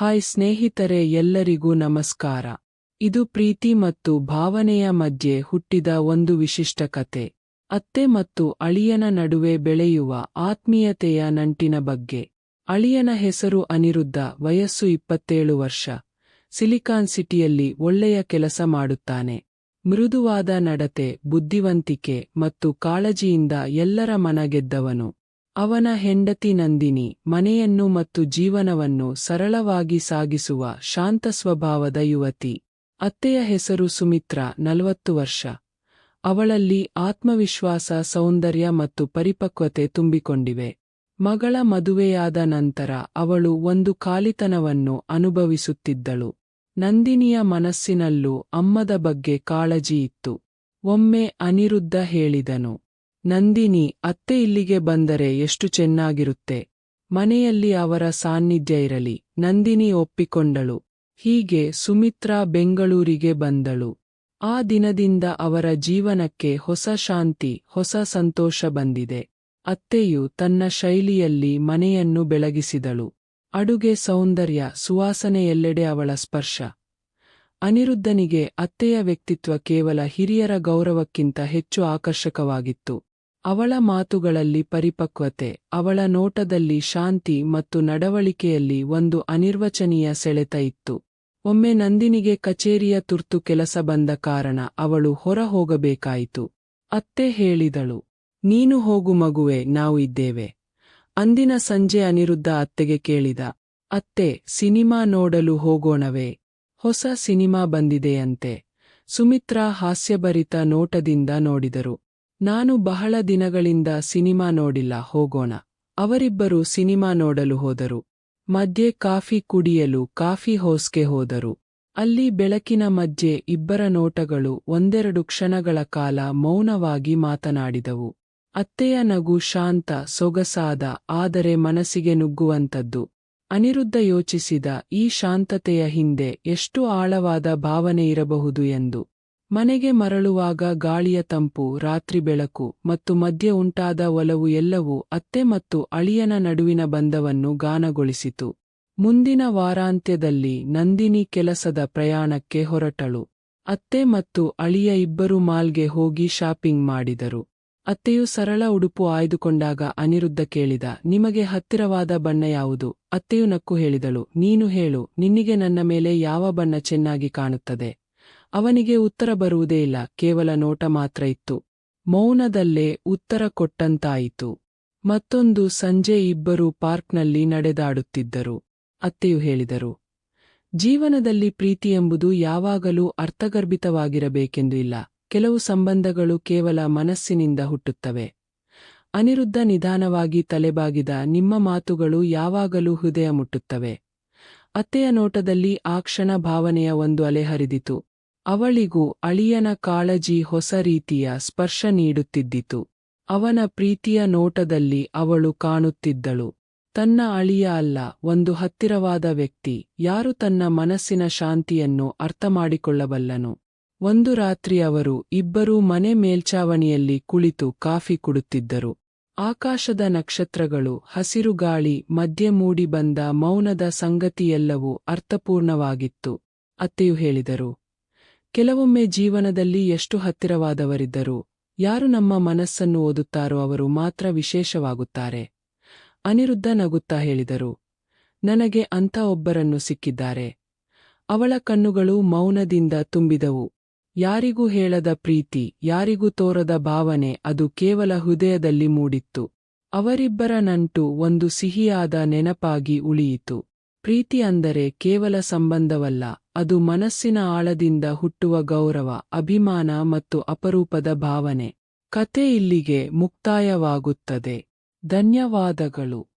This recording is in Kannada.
ಹಾಯ್ ಸ್ನೇಹಿತರೆ ಎಲ್ಲರಿಗೂ ನಮಸ್ಕಾರ. ಇದು ಪ್ರೀತಿ ಮತ್ತು ಭಾವನೆಯ ಮಧ್ಯೆ ಹುಟ್ಟಿದ ಒಂದು ವಿಶಿಷ್ಟ ಕತೆ. ಅತ್ತೆ ಮತ್ತು ಅಳಿಯನ ನಡುವೆ ಬೆಳೆಯುವ ಆತ್ಮೀಯತೆಯ ನಂಟಿನ ಬಗ್ಗೆ. ಅಳಿಯನ ಹೆಸರು ಅನಿರುದ್ಧ, ವಯಸ್ಸು ಇಪ್ಪತ್ತೇಳು ವರ್ಷ. ಸಿಲಿಕಾನ್ ಸಿಟಿಯಲ್ಲಿ ಒಳ್ಳೆಯ ಕೆಲಸ ಮಾಡುತ್ತಾನೆ. ಮೃದುವಾದ ನಡತೆ, ಬುದ್ಧಿವಂತಿಕೆ ಮತ್ತು ಕಾಳಜಿಯಿಂದ ಎಲ್ಲರ ಮನಗೆದ್ದವನು ಅವನ ಹೆಂಡತಿ ನಂದಿನಿ ಮನೆಯನ್ನು ಮತ್ತು ಜೀವನವನ್ನು ಸರಳವಾಗಿ ಸಾಗಿಸುವ ಶಾಂತ ಸ್ವಭಾವದ ಯುವತಿ. ಅತ್ತೆಯ ಹೆಸರು ಸುಮಿತ್ರಾ, ನಲವತ್ತು ವರ್ಷ. ಅವಳಲ್ಲಿ ಆತ್ಮವಿಶ್ವಾಸ, ಸೌಂದರ್ಯ ಮತ್ತು ಪರಿಪಕ್ವತೆ ತುಂಬಿಕೊಂಡಿವೆ. ಮಗಳ ಮದುವೆಯಾದ ನಂತರ ಅವಳು ಒಂದು ಕಾಲಿತನವನ್ನು ಅನುಭವಿಸುತ್ತಿದ್ದಳು. ನಂದಿನಿಯ ಮನಸ್ಸಿನಲ್ಲೂ ಅಮ್ಮದ ಬಗ್ಗೆ ಕಾಳಜಿಯಿತ್ತು ಒಮ್ಮೆ ಅನಿರುದ್ಧ ಹೇಳಿದನು ನಂದಿನಿ, ಅತ್ತೆ ಇಲ್ಲಿಗೆ ಬಂದರೆ ಎಷ್ಟು ಚೆನ್ನಾಗಿರುತ್ತೆ. ಮನೆಯಲ್ಲಿ ಅವರ ಸಾನ್ನಿಧ್ಯ ಇರಲಿ. ನಂದಿನಿ ಒಪ್ಪಿಕೊಂಡಳು. ಹೀಗೆ ಸುಮಿತ್ರಾ ಬೆಂಗಳೂರಿಗೆ ಬಂದಳು. ಆ ದಿನದಿಂದ ಅವರ ಜೀವನಕ್ಕೆ ಹೊಸ ಶಾಂತಿ, ಹೊಸ ಸಂತೋಷ ಬಂದಿದೆ. ಅತ್ತೆಯು ತನ್ನ ಶೈಲಿಯಲ್ಲಿ ಮನೆಯನ್ನು ಬೆಳಗಿಸಿದಳು. ಅಡುಗೆ ಸೌಂದರ್ಯ, ಸುವಾಸನೆಯೆಲ್ಲೆಡೆ ಅವಳ ಸ್ಪರ್ಶ. ಅನಿರುದ್ಧನಿಗೆ ಅತ್ತೆಯ ವ್ಯಕ್ತಿತ್ವ ಕೇವಲ ಹಿರಿಯರ ಗೌರವಕ್ಕಿಂತ ಹೆಚ್ಚು ಆಕರ್ಷಕವಾಗಿತ್ತು. ಅವಳ ಮಾತುಗಳಲ್ಲಿ ಪರಿಪಕ್ವತೆ, ಅವಳ ನೋಟದಲ್ಲಿ ಶಾಂತಿ ಮತ್ತು ನಡವಳಿಕೆಯಲ್ಲಿ ಒಂದು ಅನಿರ್ವಚನೀಯ ಸೆಳೆತ ಇತ್ತು. ಒಮ್ಮೆ ನಂದಿನಿಗೆ ಕಚೇರಿಯ ತುರ್ತು ಕೆಲಸ ಬಂದ ಕಾರಣ ಅವಳು ಹೊರ ಹೋಗಬೇಕಾಯಿತು ಅತ್ತೆ ಹೇಳಿದಳು, ನೀನು ಹೋಗು ಮಗುವೆ, ನಾವು ಇದ್ದೇವೆ. ಅಂದಿನ ಸಂಜೆ ಅನಿರುದ್ಧ ಅತ್ತೆಗೆ ಕೇಳಿದ, ಅತ್ತೆ, ಸಿನಿಮಾ ನೋಡಲು ಹೋಗೋಣವೇ? ಹೊಸ ಸಿನಿಮಾ ಬಂದಿದೆಯಂತೆ. ಸುಮಿತ್ರಾ ಹಾಸ್ಯಭರಿತ ನೋಟದಿಂದ ನೋಡಿದರು. ನಾನು ಬಹಳ ದಿನಗಳಿಂದ ಸಿನಿಮಾ ನೋಡಿಲ್ಲ, ಹೋಗೋಣ. ಅವರಿಬ್ಬರು ಸಿನಿಮಾ ನೋಡಲು ಹೋದರು. ಮಧ್ಯೆ ಕಾಫಿ ಕುಡಿಯಲು ಕಾಫಿ ಹೌಸ್ಗೆ ಹೋದರು. ಅಲ್ಲಿ ಬೆಳಕಿನ ಮಧ್ಯೆ ಇಬ್ಬರ ನೋಟಗಳು ಒಂದೆರಡು ಕ್ಷಣಗಳ ಕಾಲ ಮೌನವಾಗಿ ಮಾತನಾಡಿದವು. ಅತ್ತೆಯ ನಗು ಶಾಂತ, ಸೊಗಸಾದ, ಆದರೆ ಮನಸ್ಸಿಗೆ ನುಗ್ಗುವಂತದ್ದು ಅನಿರುದ್ಧ ಯೋಚಿಸಿದ, ಈ ಶಾಂತತೆಯ ಹಿಂದೆ ಎಷ್ಟು ಆಳವಾದ ಭಾವನೆ ಇರಬಹುದು ಎಂದು. ಮನೆಗೆ ಮರಳುವಾಗ ಗಾಳಿಯ ತಂಪು, ರಾತ್ರಿ ಬೆಳಕು ಮತ್ತು ಮಧ್ಯೆ ಉಂಟಾದ ಒಲವು ಎಲ್ಲವೂ ಅತ್ತೆ ಮತ್ತು ಅಳಿಯನ ನಡುವಿನ ಬಂಧವನ್ನು ಗಾನಗೊಳಿಸಿತು ಮುಂದಿನ ವಾರಾಂತ್ಯದಲ್ಲಿ ನಂದಿನಿ ಕೆಲಸದ ಪ್ರಯಾಣಕ್ಕೆ ಹೊರಟಳು. ಅತ್ತೆ ಮತ್ತು ಅಳಿಯ ಇಬ್ಬರು ಮಾಲ್ಗೆ ಹೋಗಿ ಶಾಪಿಂಗ್ ಮಾಡಿದರು. ಅತ್ತೆಯು ಸರಳ ಉಡುಪು ಆಯ್ದುಕೊಂಡಾಗ ಅನಿರುದ್ಧ ಕೇಳಿದ, ನಿಮಗೆ ಹತ್ತಿರವಾದ ಬಣ್ಣ ಯಾವುದು? ಅತ್ತೆಯು ನಕ್ಕು ಹೇಳಿದಳು, ನೀನು ಹೇಳು, ನಿನ್ನಿಗೆ ನನ್ನ ಮೇಲೆ ಯಾವ ಬಣ್ಣ ಚೆನ್ನಾಗಿ ಕಾಣುತ್ತದೆ? ಅವನಿಗೆ ಉತ್ತರ ಬರುವುದೇ ಇಲ್ಲ, ಕೇವಲ ನೋಟ ಮಾತ್ರ ಇತ್ತು. ಮೌನದಲ್ಲೇ ಉತ್ತರ ಕೊಟ್ಟಂತಾಯಿತು. ಮತ್ತೊಂದು ಸಂಜೆ ಇಬ್ಬರು ಪಾರ್ಕ್ನಲ್ಲಿ ನಡೆದಾಡುತ್ತಿದ್ದರು. ಅತ್ತೆಯು ಹೇಳಿದರು, ಜೀವನದಲ್ಲಿ ಪ್ರೀತಿ ಎಂಬುದು ಯಾವಾಗಲೂ ಅರ್ಥಗರ್ಭಿತವಾಗಿರಬೇಕೆಂದು ಇಲ್ಲ. ಕೆಲವು ಸಂಬಂಧಗಳು ಕೇವಲ ಮನಸ್ಸಿನಿಂದ ಹುಟ್ಟುತ್ತವೆ. ಅನಿರುದ್ಧ ನಿಧಾನವಾಗಿ ತಲೆಬಾಗಿದ ನಿಮ್ಮ ಮಾತುಗಳು ಯಾವಾಗಲೂ ಹೃದಯ ಮುಟ್ಟುತ್ತವೆ. ಅತ್ತೆಯ ನೋಟದಲ್ಲಿ ಆ ಕ್ಷಣ ಭಾವನೆಯ ಒಂದು ಅಲೆ ಹರಿದಿತು ಅವಳಿಗೂ ಅಳಿಯನ ಕಾಳಜಿ ಹೊಸ ರೀತಿಯ ಸ್ಪರ್ಶ ನೀಡುತ್ತಿದ್ದಿತು. ಅವನ ಪ್ರೀತಿಯ ನೋಟದಲ್ಲಿ ಅವಳು ಕಾಣುತ್ತಿದ್ದಳು. ತನ್ನ ಅಳಿಯ ಅಲ್ಲ, ಒಂದು ಹತ್ತಿರವಾದ ವ್ಯಕ್ತಿ, ಯಾರು ತನ್ನ ಮನಸ್ಸಿನ ಶಾಂತಿಯನ್ನು ಅರ್ಥಮಾಡಿಕೊಳ್ಳಬಲ್ಲನು. ಒಂದು ರಾತ್ರಿ ಅವರು ಇಬ್ಬರೂ ಮನೆ ಮೇಲ್ಛಾವಣಿಯಲ್ಲಿ ಕುಳಿತು ಕಾಫಿ ಕುಡುತ್ತಿದ್ದರು. ಆಕಾಶದ ನಕ್ಷತ್ರಗಳು, ಹಸಿರು ಗಾಳಿ, ಮಧ್ಯೆ ಮೂಡಿ ಬಂದ ಮೌನದ ಸಂಗತಿಯೆಲ್ಲವೂ ಅರ್ಥಪೂರ್ಣವಾಗಿತ್ತು. ಅತ್ತೆಯು ಹೇಳಿದರು ಕೆಲವೊಮ್ಮೆ ಜೀವನದಲ್ಲಿ ಎಷ್ಟು ಹತ್ತಿರವಾದವರಿದ್ದರು ಯಾರು ನಮ್ಮ ಮನಸ್ಸನ್ನು ಓದುತ್ತಾರೋ ಅವರು ಮಾತ್ರ ವಿಶೇಷವಾಗುತ್ತಾರೆ. ಅನಿರುದ್ಧ ನಗುತ್ತಾ ಹೇಳಿದರು, ನನಗೆ ಅಂಥ ಒಬ್ಬರನ್ನು ಸಿಕ್ಕಿದ್ದಾರೆ. ಅವಳ ಕಣ್ಣುಗಳು ಮೌನದಿಂದ ತುಂಬಿದವು. ಯಾರಿಗೂ ಹೇಳದ ಪ್ರೀತಿ, ಯಾರಿಗೂ ತೋರದ ಭಾವನೆ ಅದು ಕೇವಲ ಹೃದಯದಲ್ಲಿ ಮೂಡಿತ್ತು. ಅವರಿಬ್ಬರ ನಂಟು ಒಂದು ಸಿಹಿಯಾದ ನೆನಪಾಗಿ ಉಳಿಯಿತು. ಪ್ರೀತಿ ಅಂದರೆ ಕೇವಲ ಸಂಬಂಧವಲ್ಲ ಅದು ಮನಸ್ಸಿನ ಆಳದಿಂದ ಹುಟ್ಟುವ ಗೌರವ ಅಭಿಮಾನ ಮತ್ತು ಅಪರೂಪದ ಭಾವನೆ. ಕತೆ ಇಲ್ಲಿಗೆ ಮುಕ್ತಾಯವಾಗುತ್ತದೆ. ಧನ್ಯವಾದಗಳು.